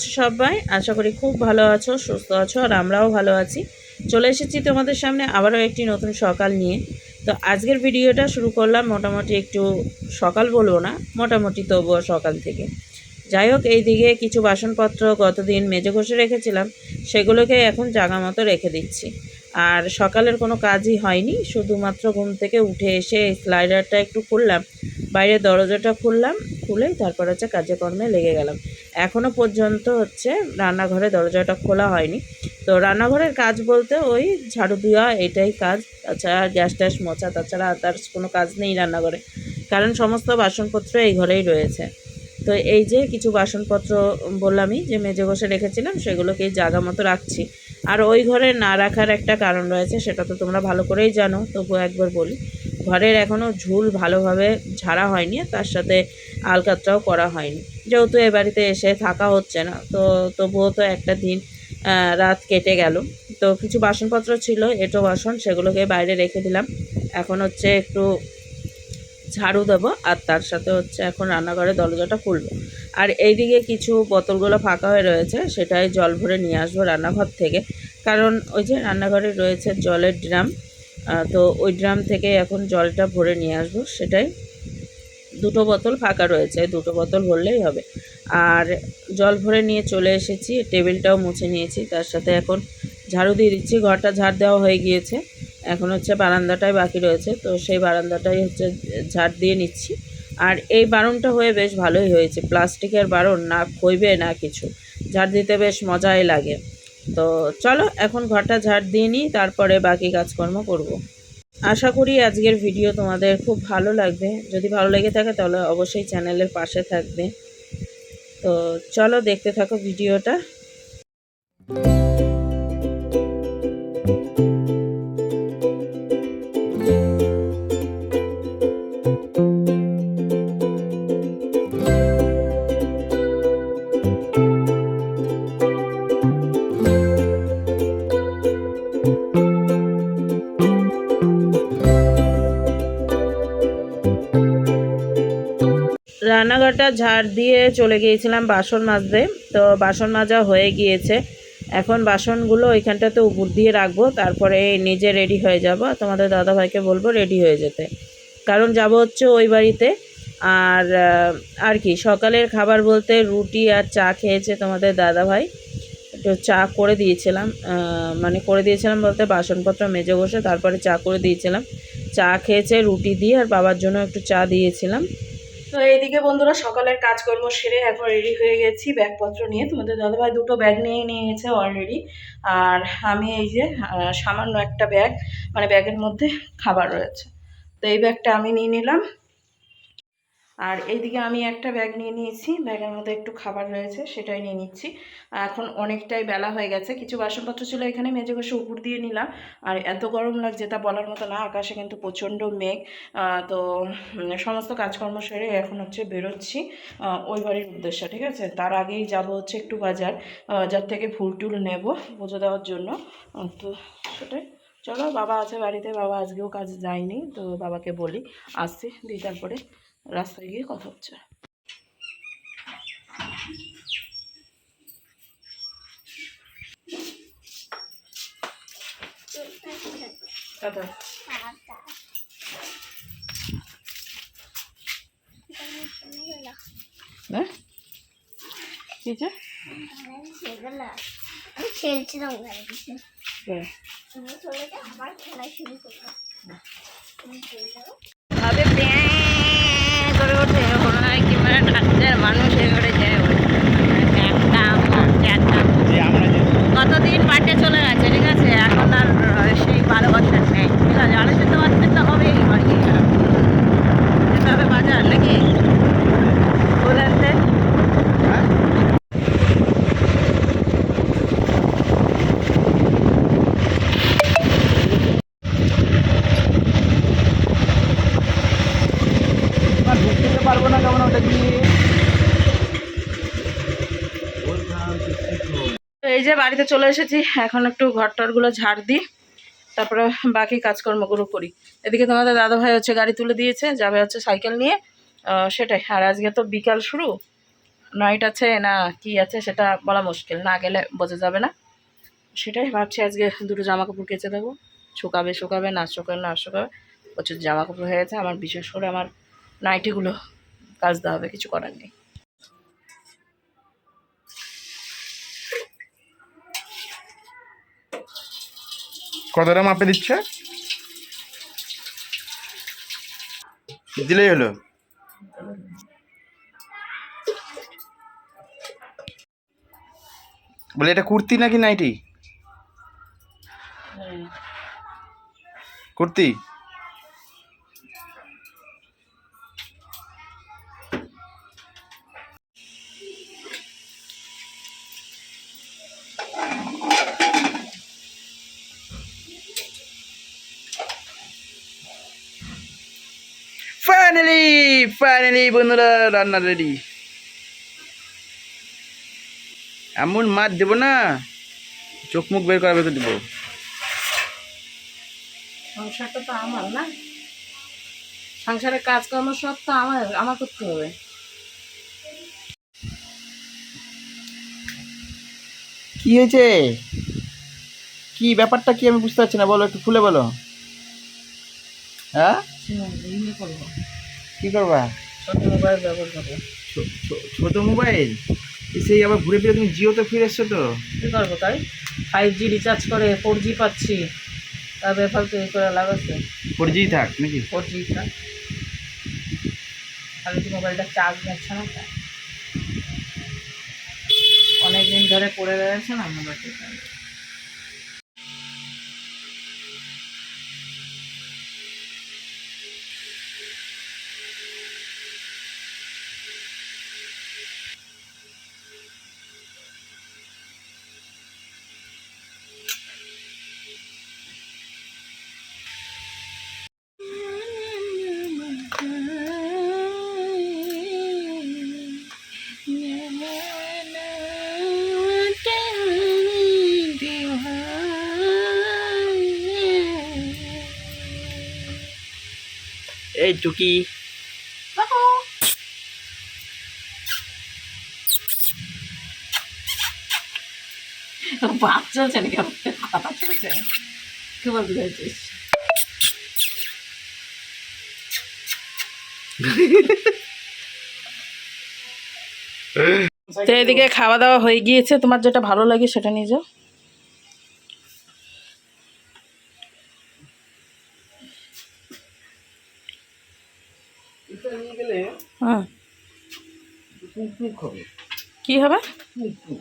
আছো সবাই? আশা করি খুব ভালো আছো, সুস্থ আছো, আর আমরাও ভালো আছি। চলে এসেছি তোমাদের সামনে আবারও একটি নতুন সকাল নিয়ে। তো আজকের ভিডিওটা শুরু করলাম মোটামুটি একটু সকাল বলব না, মোটামুটি তবুও সকাল থেকে। যাই হোক, এই দিকে কিছু বাসনপত্র গতদিন মেজে ঘষে রেখেছিলাম, সেগুলোকে এখন জাগা মতো রেখে দিচ্ছি। আর সকালের কোনো কাজই হয়নি, শুধুমাত্র ঘুম থেকে উঠে এসে স্লাইডারটা একটু খুললাম, বাইরে দরজাটা খুললাম, খুলে তারপর হচ্ছে কাজে কর্মে লেগে গেলাম। এখনও পর্যন্ত হচ্ছে রান্নাঘরে দরজাটা খোলা হয়নি। তো রান্নাঘরের কাজ বলতে ওই ঝাড়ু দেওয়া, এটাই কাজ। তাছাড়া গ্যাস ট্যাস মোছা, তাছাড়া তার কোনো কাজ নেই রান্নাঘরে। কারণ সমস্ত বাসনপত্র এই ঘরেই রয়েছে। তো এই যে কিছু বাসনপত্র বললামই, যে মেজে বসে রেখেছিলাম, সেগুলোকে জায়গা মতো রাখছি। আর ওই ঘরে না রাখার একটা কারণ রয়েছে, সেটা তো তোমরা ভালো করেই জানো, তবুও একবার বলি। ঘরের এখনও ঝুল ভালোভাবে ঝাড়া হয়নি, তার সাথে আলকাতরাও করা হয়নি। যেহেতু এ বাড়িতে এসে থাকা হচ্ছে না, তো তবুও তো একটা দিন রাত কেটে গেল। তো কিছু বাসনপত্র ছিল, এটো বাসন, সেগুলোকে বাইরে রেখে দিলাম। এখন হচ্ছে একটু ঝাড়ু দেবো, আর তার সাথে হচ্ছে এখন রান্নাঘরের দরজাটা খুলবো। আর এইদিকে কিছু বোতলগুলো ফাঁকা হয়ে রয়েছে, সেটাই জল ভরে নিয়ে আসব রান্নাঘর থেকে। কারণ ওই যে রান্নাঘরে রয়েছে জলের ড্রাম তো ওই ড্রাম থেকে এখন জলটা ভরে নিয়ে আসব, সেটাই দুটো বোতল ফাঁকা রয়েছে দুটো বোতল ভরলেই হবে। আর জল ভরে নিয়ে চলে এসেছি, টেবিলটাও মুছে নিয়েছি, তার সাথে এখন ঝাড়ু দিয়ে দিচ্ছি, ঘরটা ঝাড় দেওয়া হয়ে গিয়েছে। এখন হচ্ছে বারান্দাটাই বাকি রয়েছে, তো সেই বারান্দাটাই হচ্ছে ঝাড় দিয়ে নিচ্ছি। আর এই বারণটা হয়ে বেশ ভালোই হয়েছে, প্লাস্টিকের বারণ না খইবে না কিছু, ঝাড় দিতে বেশ মজাই লাগে। তো চলো, এখন ঘরটা ঝাড় দিয়ে নিই, তারপরে বাকি কাজকর্ম করব। আশা করি আজকের ভিডিও তোমাদের খুব ভালো লাগবে। যদি ভালো লেগে থাকে তাহলে অবশ্যই চ্যানেলের পাশে থাকবে। তো চলো দেখতে থাকো ভিডিওটা রান্নাঘরটা ঝাড় দিয়ে চলে গিয়েছিলাম বাসন মাজতে। তো বাসন মাজা হয়ে গিয়েছে। এখন বাসনগুলো ওইখানটাতে উপর দিয়ে রাখব, তারপরে নিজে রেডি হয়ে যাব। তোমাদের দাদাভাইকে বলব রেডি হয়ে যেতে। কারণ যাব হচ্ছে ওই বাড়িতে। আর আর কি, সকালের খাবার বলতে রুটি আর চা খেয়েছে তোমাদের দাদাভাই। একটু চা করে দিয়েছিলাম মানে করে দিয়েছিলাম বলতে বাসনপত্র মেজে বসে, তারপরে চা করে দিয়েছিলাম। চা খেয়েছে রুটি দিয়ে আর বাবার জন্য একটু চা দিয়েছিলাম। তো এইদিকে বন্ধুরা সকালের কাজকর্ম সেরে এখন রেডি হয়ে গেছি ব্যাগপত্র নিয়ে। তোমাদের দাদাভাই দুটো ব্যাগ নিয়ে গেছে অলরেডি আর আমি এই যে সামান্য একটা ব্যাগ মানে ব্যাগের মধ্যে খাবার রয়েছে। তো এই ব্যাগটা আমি নিয়ে নিলাম। আর এইদিকে আমি একটা ব্যাগ নিয়ে নিয়েছি। ব্যাগের মধ্যে একটু খাবার রয়েছে, সেটাই নিয়ে নিচ্ছি। এখন অনেকটাই বেলা হয়ে গেছে। কিছু বাসনপত্র ছিল এখানে, মেজে বসে উপর দিয়ে নিলাম। আর এত গরম লাগছে তা বলার মতো না, আকাশে কিন্তু প্রচণ্ড মেঘ। তো সমস্ত কাজকর্ম সেরে এখন হচ্ছে বেরোচ্ছি ওই বাড়ির উদ্দেশ্যে, ঠিক আছে? তার আগেই যাব হচ্ছে একটু বাজার বাজার থেকে ফুল টুল নেব পুজো দেওয়ার জন্য। তো সেটাই। চলো, বাবা আছে বাড়িতে, বাবা আজকেও কাজ যায়নি, তো বাবাকে বলি, আসছি, দিয়ে তারপরে রাস্তায় গিয়ে কথা হচ্ছে। কথা হ্যাঁ? আমি খেলছিলাম হ্যাঁ। তুমি চলে যাও আবার খেলা শুরু করব। করে ওঠে মনে হয় কি মানে ডাক্তার মানুষ হয়ে করে যায় কতদিন মাঠে চলে গেছে ঠিক আছে এখন আর আহ, সেই বারো বছর নেই ঠিক আছে আড়াই যেতে পারতে তো হবেই বাড়ি যেতে হবে বাজার নাকি বলেন তো? ঢুকতে পারব না কেমন ওটা তো এই যে বাড়িতে চলে এসেছি, এখন একটু ঘর টরগুলো ঝাড় দিই, তারপরে বাকি কাজকর্মগুলো করি। এদিকে তোমাদের দাদা ভাই হচ্ছে গাড়ি তুলে দিয়েছে, যাবে হচ্ছে সাইকেল নিয়ে। সেটাই, আর আজকে তো বিকাল শুরু। নাইট আছে, না, কি আছে সেটা বলা মুশকিল, না গেলে বোঝা যাবে না। সেটাই ভাবছি আজকে দুটো জামা কাপড় কেচে দেবো। শুকাবে শুকাবে, না শুকাবে না শুকাবে। প্রচুর জামা কাপড় হয়ে গেছে, আমার বিশেষ করে আমার নাইটিগুলো কাচতে হবে কিছু করার নেই। কতটা মাপে দিচ্ছে? দিলেই হলো। বলে এটা কুর্তি নাকি নাইটি? কুর্তি? ফাইনালি ফাইনালি বন্ধুরা রান্না রেডি এমন মাছ দেবো না চোখ মুখ বের করা বের করে দেবো। সংসারটা তো আমার না? সংসারের কাজকর্ম সব তো আমার আমার করতে হবে। কি হয়েছে? কি ব্যাপারটা কি আমি বুঝতে পারছি না বলো একটু খুলে বলো। হ্যাঁ? ইয়ে করব কি করবা? ছোট মোবাইল ব্যবহার করব। ছোট মোবাইল? সেই আবার ঘুরে ফিরে তুমি জিওতে ফিরে এসছো তো? কী করব তাই? ফাইভ জি রিচার্জ করে ফোর জি পাচ্ছি। তার ব্যাপার তো এই করে লাগাচ্ছে ফোর জি থাক নাকি? ফোর জিটা তাহলে কি মোবাইলটা চার্জ নিচ্ছে না তাই? অনেক দিন ধরে পড়ে রয়েছে না মোবাইলটা? এই টুকি। বাপ চলছে নাকি? কথা চলছে? কি বলতে চাইছিস তো এদিকে খাওয়া দাওয়া হয়ে গিয়েছে। তোমার যেটা ভালো লাগে সেটা নিয়ে যাও নিয়ে গেলে হ্যাঁ। কি হবে? টুক টুক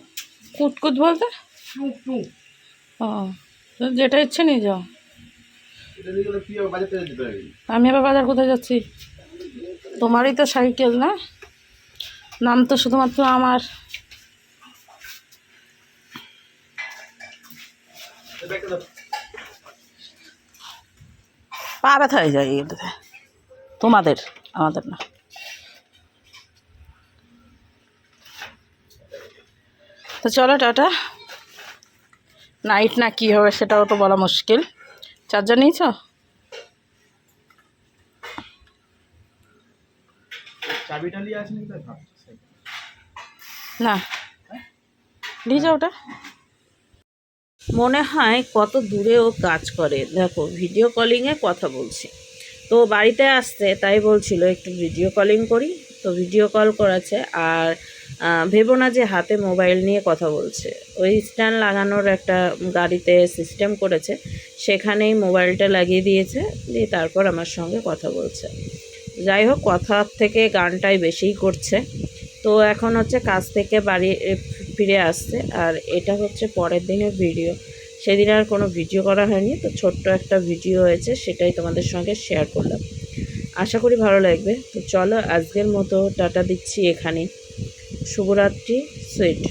কুটকুট বলতে? ও যেটা ইচ্ছে নিয়ে যাও। আমি আবার বাজার কোথায় যাচ্ছি? তোমারই তো সাইকেল না? নাম তো শুধুমাত্র আমার। পা ব্যথা হয়ে যায় এগুলোতে তোমাদের আমাদের না। চলো টাটা। নাইট না কী হবে সেটাও তো বলা মুশকিল। চার্জার নিয়েছ? চাবিটা নিয়ে আসেনি তো ভাবছি না। নিয়ে যাও ওটা। মনে হয় কত দূরে ও কাজ করে। দেখো ভিডিও কলিংয়ে কথা বলছি। তো বাড়িতে আসতে তাই বলছিল একটু ভিডিও কলিং করি। তো ভিডিও কল করেছে আর ভেবো না যে হাতে মোবাইল নিয়ে কথা বলছে। ওই স্ট্যান্ড লাগানোর একটা গাড়িতে সিস্টেম করেছে, সেখানেই মোবাইলটা লাগিয়ে দিয়েছে, দিয়ে তারপর আমার সঙ্গে কথা বলছে। যাই হোক কথার থেকে গানটাই বেশিই করছে। তো এখন হচ্ছে কাজ থেকে বাড়ি ফিরে আসছে, আর এটা হচ্ছে পরের দিনের ভিডিও সেদিন আর কোনো ভিডিও করা হয়নি, তো ছোট্ট একটা ভিডিও হয়েছে, সেটাই তোমাদের সঙ্গে শেয়ার করলাম। আশা করি ভালো লাগবে। তো চলো, আজকের মতো টাটা দিচ্ছি এখানে শুভরাত্রি সুইট